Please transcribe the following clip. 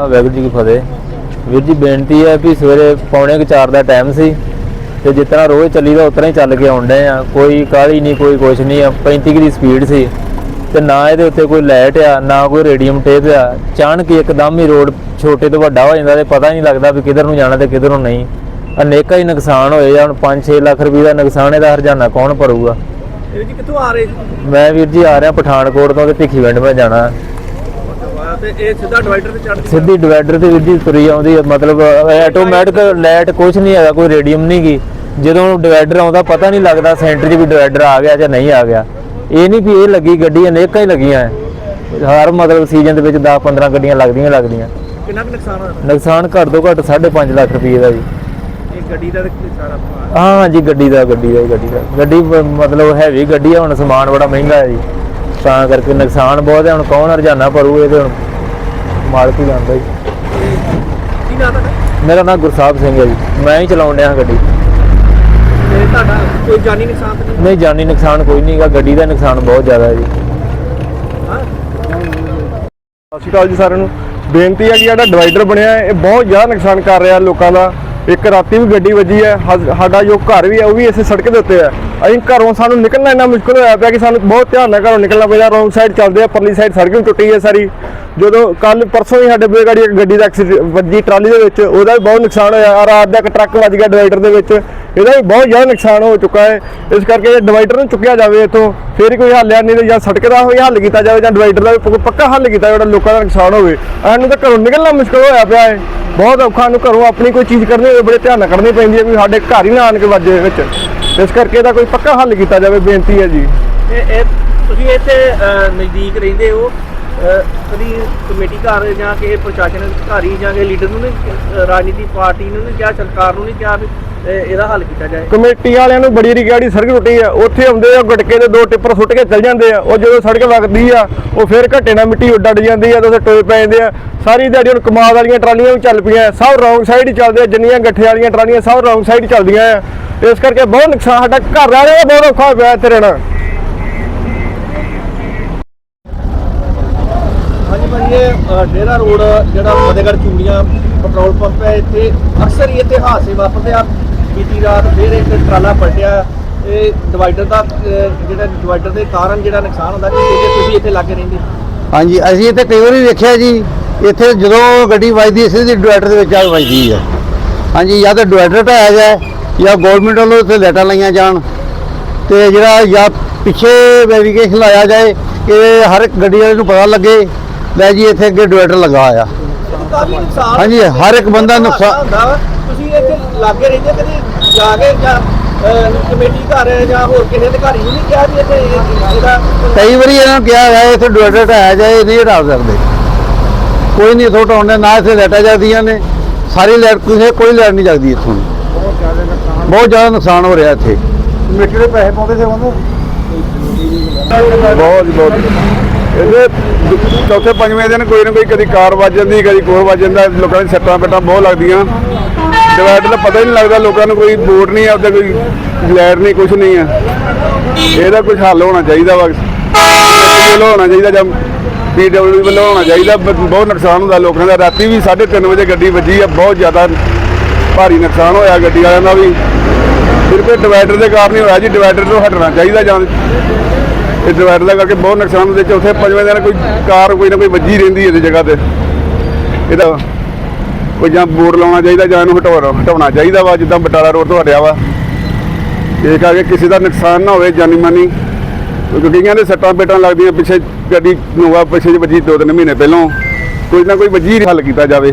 ਵਾਹਿਗੁਰੂ ਜੀ ਕੀ ਫਤਿਹ। ਵੀਰ ਜੀ ਬੇਨਤੀ ਹੈ ਵੀ ਸਵੇਰੇ ਪੌਣੇ 4 ਦਾ ਟਾਈਮ ਸੀ ਤੇ ਜਿਸ ਤਰ੍ਹਾਂ ਰੋਜ਼ ਚੱਲੀਦਾ ਉਤਰਾ ਹੀ ਚੱਲ ਕੇ ਆਉਂਦੇ ਆ ਕੋਈ ਕਾਹਲੀ ਨਹੀਂ ਕੋਈ ਕੁਛ ਨਹੀਂ ਆ। 35 ਕੁ ਦੀ ਸਪੀਡ ਸੀ ਤੇ ਨਾ ਇਹਦੇ ਉੱਤੇ ਕੋਈ ਲਾਈਟ ਆ ਨਾ ਕੋਈ ਰੇਡੀਅਮ ਟੇਪ ਆ। ਅਚਾਨਕ ਇੱਕਦਮ ਹੀ ਰੋਡ ਛੋਟੇ ਤੋਂ ਵੱਡਾ ਹੋ ਜਾਂਦਾ ਤੇ ਪਤਾ ਹੀ ਨਹੀਂ ਲੱਗਦਾ ਵੀ ਕਿੱਧਰ ਨੂੰ ਜਾਣਾ ਤੇ ਕਿੱਧਰ ਨੂੰ ਨਹੀਂ। ਅਨੇਕਾਂ ਹੀ ਨੁਕਸਾਨ ਹੋਏ ਆ। ਹੁਣ 5-6 ਲੱਖ ਰੁਪਏ ਦਾ ਨੁਕਸਾਨ ਇਹਦਾ ਹਰਜਾਨਾ ਕੌਣ ਭਰੂਗਾ? ਇਹ ਜੀ ਕਿੱਥੋਂ ਆ ਰਹੇ ਮੈਂ ਵੀਰ ਜੀ ਆ ਰਿਹਾ ਪਠਾਨਕੋਟ ਤੋਂ ਤੇ ਭਿੱਖੀਵਿੰਡ ਮੈਂ ਜਾਣਾ। ਤੇ ਇਹ ਸਿੱਧਾ ਡਿਵਾਈਡਰ ਤੇ ਸਿੱਧੀ ਡਿਵਾਈਡਰ ਤੇ ਤੁਰੀ ਆਉਂਦੀ ਹੈ ਮਤਲਬ ਆਟੋਮੈਟਿਕ ਲਾਈਟ ਕੁਝ ਨਹੀਂ ਹੈਗਾ ਕੋਈ ਰੇਡੀਅਮ ਨਹੀਂ ਗੀ। ਜਦੋਂ ਡਿਵਾਈਡਰ ਆਉਂਦਾ ਪਤਾ ਨਹੀਂ ਲੱਗਦਾ ਸੈਂਟਰ 'ਚ ਵੀ ਡਿਵਾਈਡਰ ਆ ਗਿਆ ਜਾਂ ਨਹੀਂ ਆ ਗਿਆ। ਇਹ ਨਹੀਂ ਵੀ ਇਹ ਲੱਗੀ ਗੱਡੀ ਅਨੇਕਾਂ ਹੀ ਲੱਗੀਆਂ ਹੈ। ਹਰ ਮਤਲਬ ਸੀਜ਼ਨ ਦੇ ਵਿੱਚ 10 15 ਗੱਡੀਆਂ ਲੱਗਦੀਆਂ ਲੱਗਦੀਆਂ। ਕਿੰਨਾ ਕੁ ਨੁਕਸਾਨ ਹੋਇਆ? ਨੁਕਸਾਨ ਘੱਟ ਤੋਂ ਘੱਟ 5.5 ਲੱਖ ਰੁਪਏ ਦਾ ਜੀ। ਇਹ ਗੱਡੀ ਦਾ ਸਾਰਾ। ਹਾਂ ਜੀ ਗੱਡੀ ਦਾ ਗੱਡੀ ਦਾ ਗੱਡੀ ਦਾ। ਗੱਡੀ ਬ- ਮਤਲਬ ਹੈਵੀ ਗੱਡੀ ਹੈ ਹੁਣ ਸਮਾਨ ਬੜਾ ਮਹਿੰਗਾ ਹੈ ਜੀ। ਤਾਂ ਕਰਕੇ ਨੁਕਸਾਨ ਬਹੁਤ ਹੈ ਹੁਣ ਕੌਣ ਹਰਜਾਨਾ ਭਰੂ ਇਹ ਤੇ ਹੁਣ ਮਾਲਕ ਹੀ ਜਾਣਦਾ ਜੀ। ਕੀ ਨਾਮ ਤੁਹਾਡਾ? ਮੇਰਾ ਨਾਮ ਗੁਰਸਾਹਿਬ ਸਿੰਘ ਹੈ ਜੀ। ਮੈਂ ਹੀ ਚਲਾਉਣ ਡਿਆ ਗੱਡੀ। ਤੇ ਤੁਹਾਡਾ ਕੋਈ ਜਾਨੀ ਨੁਕਸਾਨ ਤਾਂ ਨਹੀਂ? ਨਹੀਂ ਜਾਨੀ ਨੁਕਸਾਨ ਕੋਈ ਨਹੀਂਗਾ ਗੱਡੀ ਦਾ ਨੁਕਸਾਨ ਬਹੁਤ ਜ਼ਿਆਦਾ ਹੈ ਜੀ। ਹਾਂ। ਸਤਿ ਸ਼੍ਰੀ ਅਕਾਲ ਜੀ ਸਾਰਿਆਂ ਨੂੰ। ਬੇਨਤੀ ਹੈ ਕਿ ਜਿਹੜਾ ਡਿਵਾਈਡਰ ਬਣਿਆ ਹੈ। ਇਹ ਬਹੁਤ ਜ਼ਿਆਦਾ ਨੁਕਸਾਨ ਕਰ ਰਿਹਾ ਲੋਕਾਂ ਦਾ। ਇੱਕ ਰਾਤੀ ਵੀ ਗੱਡੀ ਵੱਜੀ ਹੈ। ਹਾ- ਸਾਡਾ ਜੋ ਘਰ ਵੀ ਹੈ ਉਹ ਵੀ ਇਸੇ ਸੜਕ ਦੇ ਉੱਤੇ ਹੈ। ਅਸੀਂ ਘਰੋਂ ਸਾਨੂੰ ਨਿਕਲਣਾ ਇੰਨਾ ਮੁਸ਼ਕਲ ਹੋਇਆ ਪਿਆ ਕਿ ਸਾਨੂੰ ਬਹੁਤ ਧਿਆਨ ਨਾਲ ਘਰੋਂ ਨਿਕਲਣਾ ਪੈਂਦਾ। ਰੋਂਗ ਸਾਈਡ ਚੱਲਦੇ ਆ ਪਰਲੀ ਸਾਈਡ ਸੜਕ ਵੀ ਟੁੱਟੀ ਹੈ ਸਾਰੀ। ਜਦੋਂ ਕੱਲ ਪਰਸੋਂ ਹੀ ਸਾਡੇ ਬੇਗਾੜੀ ਇੱਕ ਗੱਡੀ ਦਾ ਐਕਸੀਡੈਂਟ ਵੱਜੀ, ਟਰਾਲੀ ਦੇ ਵਿੱਚ, ਉਹਦਾ ਵੀ ਬਹੁਤ ਨੁਕਸਾਨ ਹੋਇਆ ਰਾਤ ਦਾ ਇੱਕ ਟਰੱਕ ਵੱਜ ਗਿਆ ਡਿਵਾਈਡਰ ਦੇ ਵਿੱਚ। ਇਹਦਾ ਵੀ ਬਹੁਤ ਜ਼ਿਆਦਾ ਨੁਕਸਾਨ ਹੋ ਚੁੱਕਾ ਹੈ। ਇਸ ਕਰਕੇ ਇਹ ਡਿਵਾਈਡਰ ਨੂੰ ਚੁੱਕਿਆ ਜਾਵੇ ਇੱਥੋਂ, ਫਿਰ ਕੋਈ ਹੱਲ ਆ ਨਹੀਂ ਤੇ ਜਾਂ ਸੜਕ ਦਾ ਹੋਈ ਹੱਲ ਕੀਤਾ ਜਾਵੇ ਜਾਂ ਡਿਵਾਈਡਰ ਦਾ ਵੀ ਪੱਕਾ ਹੱਲ ਕੀਤਾ ਜਿਹੜਾ ਲੋਕਾਂ ਦਾ ਨੁਕਸਾਨ ਹੋਵੇ। ਸਾਨੂੰ ਤਾਂ ਘਰੋਂ ਨਿਕਲਣਾ ਮੁਸ਼ਕਲ ਹੋਇਆ ਪਿਆ ਹੈ। ਬਹੁਤ ਔਖਾ ਨੂੰ ਘਰੋਂ ਆਪਣੀ ਕੋਈ ਚੀਜ਼ ਕਰਨੀ ਹੋਵੇ, ਬੜੇ ਧਿਆਨ ਨਾਲ ਕਰਨੀ ਪੈਂਦੀ ਹੈ ਵੀ ਸਾਡੇ ਘਰ ਹੀ ਨਾ ਆਣ ਕੇ ਵੱਜੇ ਵਿੱਚ। ਇਸ ਕਰਕੇ ਇਹਦਾ ਕੋਈ ਪੱਕਾ ਹੱਲ ਕੀਤਾ ਜਾਵੇ, ਬੇਨਤੀ ਹੈ ਜੀ। ਇਹ ਤੁਸੀਂ ਇੱਥੇ ਨਜ਼ਦੀਕ ਰਹਿੰਦੇ ਹੋ। ਕਦੀ ਕਮੇਟੀ ਘਰ ਜਾਂ ਕਿਸੇ ਪ੍ਰਸ਼ਾਸਨ ਅਧਿਕਾਰੀ ਜਾਂ ਕਿਸੇ ਲੀਡਰ ਨੂੰ ਨਹੀਂ ਰਾਜਨੀਤੀ ਪਾਰਟੀ ਨੂੰ ਨਹੀਂ ਕਿਹਾ, ਸਰਕਾਰ ਨੂੰ ਨਹੀਂ ਕਿਹਾ ਵੀ ਇਹਦਾ ਹੱਲ ਕੀਤਾ ਜਾਏ। ਕਮੇਟੀ ਵਾਲਿਆਂ ਨੂੰ ਬੜੀ ਰਿਗਾੜੀ ਸੜਕ ਟੁੱਟੀ ਆ, ਉੱਥੇ ਆਉਂਦੇ ਆ, ਗਟਕੇ ਦੇ ਦੋ ਟਿੱਪਰ ਸੁੱਟ ਕੇ ਚੱਲ ਜਾਂਦੇ ਆ, ਉਹ ਜਦੋਂ ਸੜਕ ਵਗਦੀ ਆ, ਉਹ ਫਿਰ ਘੱਟੇ ਨਾਲ ਮਿੱਟੀ ਉੱਡ ਉੱਡ ਜਾਂਦੀ ਆ, ਤੇ ਉੱਥੇ ਟੋਏ ਪੈ ਜਾਂਦੇ ਆ। ਸਾਰੀ ਦਿਹਾੜੀ ਹੁਣ ਕਮਾਲ ਵਾਲੀਆਂ ਟਰਾਲੀਆਂ ਵੀ ਚੱਲ ਪਈਆਂ, ਸਭ ਰੌਂਗ ਸਾਈਡ ਹੀ ਚੱਲਦੇ ਆ, ਜਿੰਨੀਆਂ ਗੱਠੇ ਵਾਲੀਆਂ ਟਰਾਲੀਆਂ ਸਭ ਰੌਂਗ ਸਾਈਡ ਚੱਲਦੀਆਂ ਆ। ਇਸ ਕਰਕੇ ਬਹੁਤ ਨੁਕਸਾਨ, ਸਾਡਾ ਘਰ ਵਾਲਿਆਂ ਦਾ ਬਹੁਤ ਔਖਾ ਹੋਇਆ ਇੱਥੇ ਰਹਿਣਾ। ਇਹ ਡੇਰਾ ਰੋਡ, ਜਿਹੜਾ ਫਤਿਹਗੜ੍ਹ ਚੂੜੀਆਂ ਪੈਟਰੋਲ ਪੰਪ ਹੈ, ਇੱਥੇ ਅਕਸਰ ਹੀ ਇੱਥੇ ਹਾਦਸੇ ਵਾਪਰਦੇ ਆ। ਬੀਤੀ ਰਾਤ ਫਿਰ ਇੱਕ ਟਰਾਲਾ ਪਲਟਿਆ। ਇਹ ਡਿਵਾਈਡਰ ਦਾ ਜਿਹੜਾ ਡਿਵਾਈਡਰ ਦੇ ਕਾਰਨ ਜਿਹੜਾ ਨੁਕਸਾਨ ਹੁੰਦਾ ਕਿ ਤੁਸੀਂ ਇੱਥੇ ਲਾਗੇ ਰਹਿੰਦੇ ਹਾਂਜੀ, ਅਸੀਂ ਇੱਥੇ ਕਈ ਵਾਰੀ ਵੇਖਿਆ ਜੀ, ਇੱਥੇ ਜਦੋਂ ਗੱਡੀ ਵੱਜਦੀ ਹੈ ਸਿੱਧੀ ਡਿਵਾਈਡਰ ਦੇ ਵਿੱਚ ਆ ਵੱਜਦੀ ਹੈ। ਹਾਂਜੀ, ਜਾਂ ਤਾਂ ਡਿਵਾਈਡਰ ਢਾਇਆ ਜਾਏ ਜਾਂ ਗਵਰਨਮੈਂਟ ਵੱਲੋਂ ਇੱਥੇ ਲੈਟਾਂ ਲਾਈਆਂ ਜਾਣ, ਤੇ ਜਿਹੜਾ ਜਾਂ ਪਿੱਛੇ ਵੈਰੀਫਿਕੇਸ਼ਨ ਲਾਇਆ ਜਾਏ ਕਿ ਹਰ ਇੱਕ ਗੱਡੀ ਵਾਲੇ ਨੂੰ ਪਤਾ ਲੱਗੇ। ਲੈ ਜੀ ਇੱਥੇ ਅੱਗੇ ਡਿਵਾਈਡਰ ਲੱਗਾ ਆ ਕਾਫੀ ਨੁਕਸਾਨ ਹਾਂਜੀ, ਹਰ ਇੱਕ ਬੰਦਾ ਨੁਕਸਾਨ- ਹੁੰਦਾ ਵਾ। ਤੁਸੀਂ ਇੱਥੇ ਲਾਗੇ ਰਹਿੰਦੇ ਕਦੀ ਜਾ ਕੇ ਜਾਂ ਕਮੇਟੀ ਘਰ ਜਾਂ ਹੋਰ ਕਿਸੇ ਅਧਿਕਾਰੀ ਨੂੰ ਨਹੀਂ ਕਿਹਾ ਵੀ ਇੱਥੇ ਇਹ- ਇਹਦਾ ਕਈ ਵਾਰੀ ਇਹਨਾਂ ਨੂੰ ਕਿਹਾ ਗਿਆ ਇੱਥੇ ਡਿਵਾਈਡਰ ਢਾਇਆ ਜਾਏ ਇਹ ਨਹੀਂ ਹਟਾ ਸਕਦੇ। ਕੋਈ ਨਹੀਂ ਇੱਥੋਂ ਹਟਾਉਂਦੇ ਨਾ ਇੱਥੇ ਲਾਈਟਾਂ ਜਗਦੀਆਂ ਨੇ। ਸਾਰੀ ਲਾਈਟ ਕਿਸੇ ਕੋਈ ਲਾਈਟ ਨਹੀਂ ਜਗਦੀ ਇੱਥੋਂ। ਬਹੁਤ ਜ਼ਿਆਦਾ ਨੁਕਸਾਨ। ਹੋ ਰਿਹਾ ਇੱਥੇ। ਕਮੇਟੀ ਦੇ ਪੈਸੇ ਪਾਉਂਦੇ ਸੀ ਉਹਨੂੰ? ਬਹੁਤ ਬਹੁਤ ਇਹਦੇ ਚੌਥੇ ਪੰਜਵੇਂ ਦਿਨ ਕੋਈ ਨਾ ਕੋਈ ਕਦੀ ਕਾਰ ਵੱਜ ਜਾਂਦੀ, ਕਦੀ ਕੋਹ ਵੱਜ ਜਾਂਦਾ, ਲੋਕਾਂ ਦੀ ਸੱਟਾਂ ਪੇਟਾਂ ਬਹੁਤ ਲੱਗਦੀਆਂ। ਡਿਵਾਈਡਰ ਦਾ ਪਤਾ ਹੀ ਨਹੀਂ ਲੱਗਦਾ, ਲੋਕਾਂ ਨੂੰ ਕੋਈ ਬੋਰਡ ਨਹੀਂ ਆ ਉੱਤੇ ਕੋਈ ਲੈਟ ਨਹੀਂ ਕੁਝ ਨਹੀਂ ਆ। ਇਹਦਾ ਕੁਝ ਹੱਲ ਹੋਣਾ ਚਾਹੀਦਾ ਵਾ। ਵੱਲੋਂ ਹੋਣਾ ਚਾਹੀਦਾ ਜਾਂ ਪੀਡਬਲਯੂ ਵੱਲੋਂ ਹੋਣਾ ਚਾਹੀਦਾ ਬਹੁਤ ਨੁਕਸਾਨ ਹੁੰਦਾ ਲੋਕਾਂ ਦਾ। ਰਾਤੀ ਵੀ 3:30 ਵਜੇ ਗੱਡੀ ਵੱਜੀ ਆ, ਬਹੁਤ ਜ਼ਿਆਦਾ ਭਾਰੀ ਨੁਕਸਾਨ ਹੋਇਆ ਗੱਡੀ ਵਾਲਿਆਂ ਦਾ ਵੀ। ਸਿਰਫ ਇਹ ਡਿਵਾਈਡਰ ਦੇ ਕਾਰਨ ਹੀ ਹੋਇਆ ਜੀ, ਡਿਵਾਈਡਰ ਤੋਂ ਹਟਣਾ ਚਾਹੀਦਾ ਜਾਂ ਇਹ ਡਿਵਾਈਡਰ ਦਾ ਕਰਕੇ ਬਹੁਤ ਨੁਕਸਾਨ ਹੁੰਦੇ ਚੌਥੇ ਪੰਜਵੇਂ ਦਿਨ ਕੋਈ ਕਾਰ ਕੋਈ ਨਾ ਕੋਈ ਵੱਜੀ ਰਹਿੰਦੀ ਇਹਦੀ ਜਗ੍ਹਾ ਤੇ। ਇਹਦਾ ਕੋਈ ਜਾਂ ਬੋਰਡ ਲਾਉਣਾ ਚਾਹੀਦਾ ਜਾਂ ਇਹਨੂੰ ਹਟਾਉਣਾ ਹਟਾਉਣਾ ਚਾਹੀਦਾ ਵਾ, ਜਿੱਦਾਂ ਬਟਾਲਾ ਰੋਡ ਤੋਂ ਹਟਿਆ ਵਾ ਇਹ ਕਰਕੇ ਕਿਸੇ ਦਾ ਨੁਕਸਾਨ ਨਾ ਹੋਵੇ, ਜਾਨੀ ਮਾਨੀ। ਕਿਉਂਕਿ ਕਈਆਂ ਦੇ ਸੱਟਾਂ ਪੇਟਾਂ ਲੱਗਦੀਆਂ, ਪਿੱਛੇ ਗੱਡੀ ਨੋਵਾ ਪਿੱਛੇ ਜਿਹੀ ਵੱਜੀ ਦੋ ਤਿੰਨ ਮਹੀਨੇ ਪਹਿਲਾਂ। ਕੋਈ ਨਾ ਕੋਈ ਵੱਜੀ ਹੱਲ ਕੀਤਾ ਜਾਵੇ।